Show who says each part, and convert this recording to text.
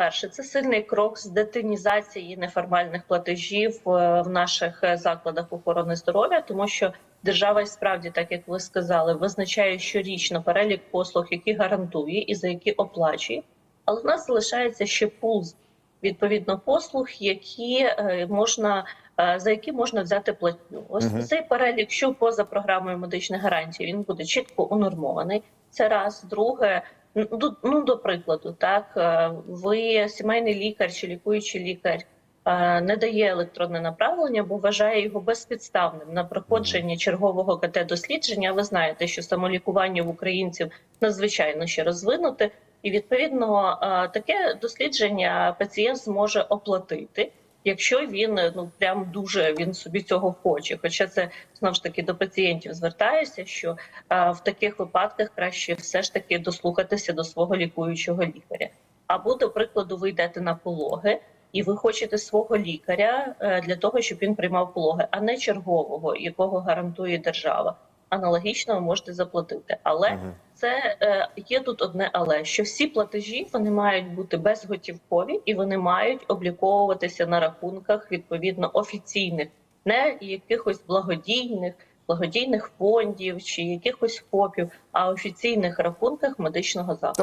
Speaker 1: перше, це сильний крок з детинізації неформальних платежів е, в наших е, закладах охорони здоров'я, тому що держава справді, так як ви сказали, визначає щорічно перелік послуг, які гарантує і за які оплачує. Але в нас залишається ще пул відповідно послуг, які е, можна за які можна взяти платню. Ось
Speaker 2: Мгм.
Speaker 1: цей перелік, що поза програмою медичних гарантій, він буде чітко унормований. Це раз, друге. Ну, до- прикладу, так е, ви сімейний лікар чи лікуючий лікар е, не дає електронне направлення, бо вважає його безпідставним на проходження чергового КТ-дослідження. Ви знаєте, що самолікування в українців надзвичайно ще розвинуте, і відповідно е, таке дослідження пацієнт зможе оплатити. Якщо він е, ну прям дуже він собі цього хоче, хоча це знову ж таки до пацієнтів звертаюся, що е, в таких випадках краще все ж таки дослухатися до свого лікуючого лікаря. Або, до прикладу, ви йдете на пологи, і ви хочете свого лікаря е, для того, щоб він приймав пологи, а не чергового, якого гарантує держава. Аналогічно ви можете заплатити, але
Speaker 2: ага.
Speaker 1: це е, є тут одне, але що всі платежі вони мають бути безготівкові і вони мають обліковуватися на рахунках відповідно офіційних, не якихось благодійних, благодійних фондів чи якихось ФОПів, а офіційних рахунках медичного закладу.